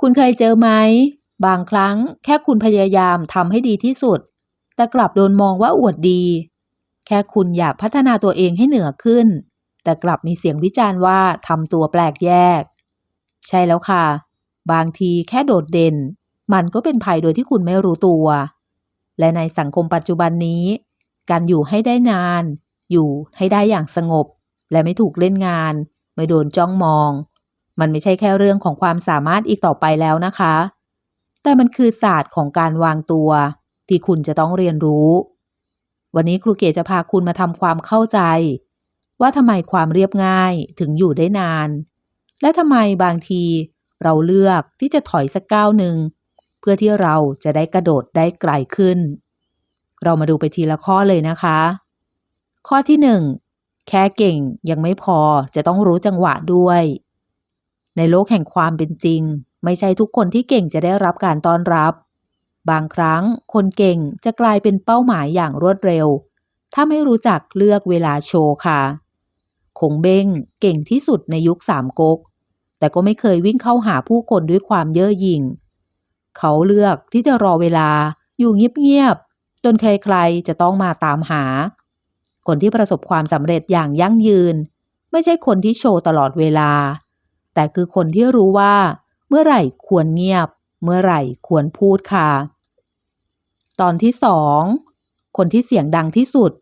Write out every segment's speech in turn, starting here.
คุณเคยเจอไหม บางครั้งแค่คุณพยายามทำให้ดีที่สุด แต่กลับโดนมองว่าอวดดี แค่คุณอยากพัฒนาตัวเองให้เหนือขึ้น แต่กลับมีเสียงวิจารณ์ว่าทำตัวแปลกแยก ใช่แล้วค่ะ บางทีแค่โดดเด่น มันก็เป็นภัยโดยที่คุณไม่รู้ตัว และในสังคมปัจจุบันนี้ การอยู่ให้ได้นาน อยู่ให้ได้อย่างสงบ และไม่ถูกเล่นงาน ไม่โดนจ้องมอง มันไม่ใช่แค่เรื่องของความสามารถอีกต่อไปแล้วนะคะ แต่มันคือศาสตร์ของการวางตัว ที่คุณจะต้องเรียนรู้ วันนี้ครูเกศจะพาคุณมาทำความเข้าใจ ว่าทำไมความเรียบง่ายถึงอยู่ได้นาน และทำไมบางทีเราเลือกที่จะถอยสักก้าวหนึ่งเพื่อที่เราจะได้กระโดดได้ไกลขึ้น เรามาดูไปทีละข้อเลยนะคะ ข้อที่หนึ่งแค่เก่งยังไม่พอจะต้องรู้จังหวะด้วย ในโลกแห่งความเป็นจริง ไม่ใช่ทุกคนที่เก่งจะได้รับการต้อนรับ บางครั้งคนเก่งจะกลายเป็นเป้าหมายอย่างรวดเร็ว ถ้าไม่รู้จักเลือกเวลาโชว์ค่ะ คงเบ้งเก่งที่สุดในยุคสามก๊ก แต่ก็ไม่เคยวิ่งเข้าหาผู้คนด้วยความเย่อหยิ่ง เขาเลือกที่จะรอเวลาอยู่เงียบๆจนใครๆจะต้องมาตามหา คนที่ประสบความสำเร็จอย่างยั่งยืน ไม่ใช่คนที่โชว์ตลอดเวลา แต่คือคนที่รู้ว่า เมื่อไหร่ควรเงียบ เมื่อไหร่ควรพูดค่ะ ตอนที่สองคนที่เสียงดังที่สุด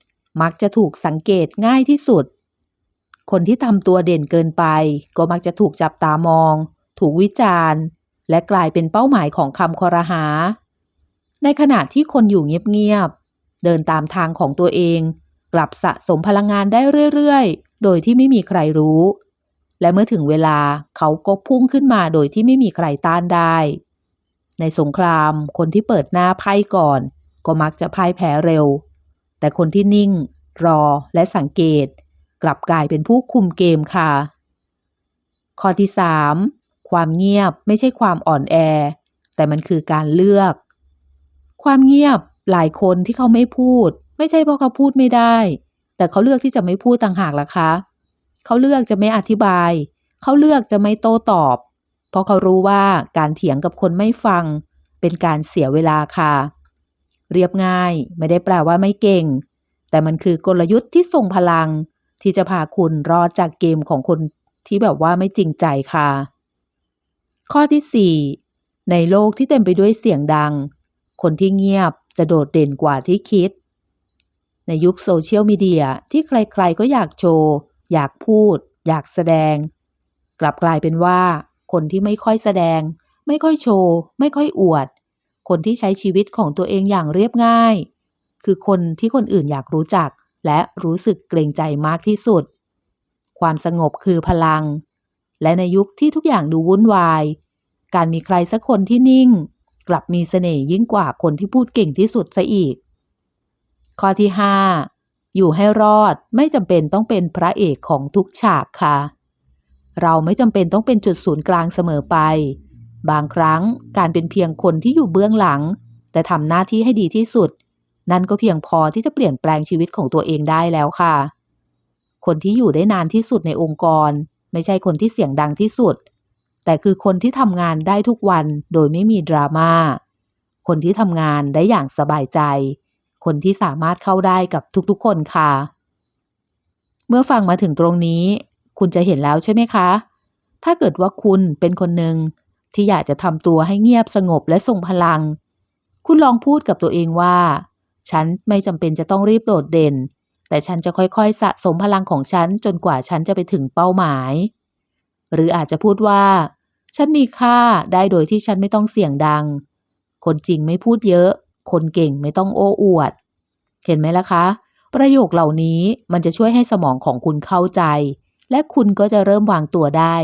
มักจะถูกสังเกตง่ายที่สุด คนที่ทำตัวเด่นเกินไป ก็มักจะถูกจับตามอง ถูกวิจารณ์ และกลายเป็นเป้าหมายของคำคอรหา ในขณะที่คนอยู่เงียบๆเดินตามทางของตัวเอง กลับสะสมพลังงานได้เรื่อยๆ โดยที่ไม่มีใครรู้ และเมื่อถึงเวลาเขาก็พุ่งขึ้นมาโดยที่ไม่มีใครต้านได้ ในสงครามคนที่เปิดหน้าไพ่ก่อน ก็มักจะพ่ายแพ้เร็ว แต่คนที่นิ่ง รอและสังเกต กลับกลายเป็นผู้คุมเกมค่ะ ข้อที่ 3. ความเงียบไม่ใช่ความอ่อนแอ แต่มันคือการเลือก ความเงียบหลายคนที่เขาไม่พูด ไม่ใช่เพราะเขาพูดไม่ได้ แต่เขาเลือกที่จะไม่พูดต่างหากล่ะคะ เขาเลือกจะไม่อธิบาย เขาเลือกจะไม่โต้ตอบ เพราะเขารู้ว่าการเถียงกับคนไม่ฟัง เป็นการเสียเวลาค่ะ เรียบง่ายไม่ได้แปลว่าไม่เก่ง แต่มันคือกลยุทธ์ที่ทรงพลัง ที่จะพาคุณรอดจากเกมของคนที่แบบว่าไม่จริงใจค่ะ ข้อที่ 4 ในโลกที่เต็มไปด้วยเสียงดัง คนที่เงียบจะโดดเด่นกว่าที่คิด ในยุคโซเชียลมีเดียที่ใครๆก็อยากโชว์ อยากพูด อยากแสดง กลับกลายเป็นว่า คนที่ไม่ค่อยแสดง ไม่ค่อยโชว์ ไม่ค่อยอวด คนที่ใช้ชีวิตของตัวเองอย่างเรียบง่าย คือคนที่คนอื่นอยากรู้จัก และรู้สึกเกรงใจมากที่สุด ความสงบคือพลัง และในยุคที่ทุกอย่างดูวุ่นวาย การมีใครสักคนที่นิ่ง กลับมีเสน่ห์ยิ่งกว่าคนที่พูดเก่งที่สุดซะอีก ข้อที่5 อยู่ให้รอดไม่จำเป็นต้องเป็นพระเอกของทุกฉากค่ะ เราไม่จำเป็นต้องเป็นจุดศูนย์กลางเสมอไป บางครั้งการเป็นเพียงคนที่อยู่เบื้องหลัง แต่ทำหน้าที่ให้ดีที่สุด นั่นก็เพียงพอที่จะเปลี่ยนแปลงชีวิตของตัวเองได้แล้วค่ะ คนที่อยู่ได้นานที่สุดในองค์กร ไม่ใช่คนที่เสียงดังที่สุด แต่คือคนที่ทำงานได้ทุกวันโดยไม่มีดราม่าคนที่ทำงานได้อย่างสบายใจ คนที่สามารถเข้าได้กับทุกๆ คนค่ะ เมื่อฟังมาถึงตรงนี้ คุณจะเห็นแล้วใช่ไหมคะ ถ้าเกิดว่าคุณเป็นคนหนึ่งที่อยากจะทำตัวให้เงียบสงบและทรงพลัง คุณลองพูดกับตัวเองว่า ฉันไม่จำเป็นจะต้องรีบโดดเด่น แต่ฉันจะค่อยๆ สะสมพลังของฉันจนกว่าฉันจะไปถึงเป้าหมาย หรืออาจจะพูดว่า ฉันมีค่าได้โดยที่ฉันไม่ต้องเสี่ยงดัง คนจริงไม่พูดเยอะ คนเก่งไม่ต้องโอ้อวด เห็นไหมล่ะคะ ประโยคเหล่านี้มันจะช่วยให้สมองของคุณเข้าใจ และคุณก็จะเริ่มวางตัวได้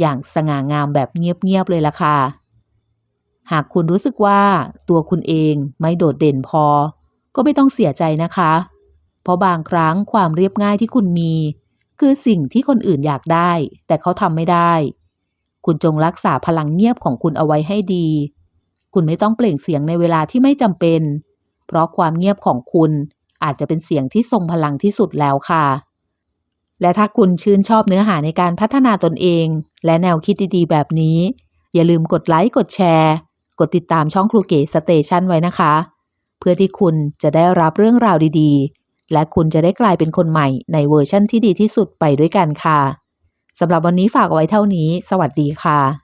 อย่างสง่างามแบบเงียบๆเลยล่ะค่ะ หากคุณรู้สึกว่าตัวคุณเองไม่โดดเด่นพอ ก็ไม่ต้องเสียใจนะคะ เพราะบางครั้งความเรียบง่ายที่คุณมี คือสิ่งที่คนอื่นอยากได้ แต่เขาทำไม่ได้ คุณจงรักษาพลังเงียบของคุณเอาไว้ให้ดี คุณไม่ต้องเปล่งเสียงในเวลาที่ไม่จำเป็น เพราะความเงียบของคุณอาจจะเป็นเสียงที่ทรงพลังที่สุดแล้วค่ะ และถ้าคุณชื่นชอบเนื้อหาในการพัฒนาตนเอง และแนวคิดดีๆ แบบนี้ อย่าลืมกดไลค์ กดแชร์ กดติดตามช่องครูเก๋สเตชันไว้นะคะ เพื่อที่คุณจะได้รับเรื่องราวดีๆ และคุณจะได้กลายเป็นคนใหม่ในเวอร์ชั่นที่ดีที่สุดไปด้วยกันค่ะสำหรับวันนี้ฝากไว้เท่านี้ สวัสดีค่ะ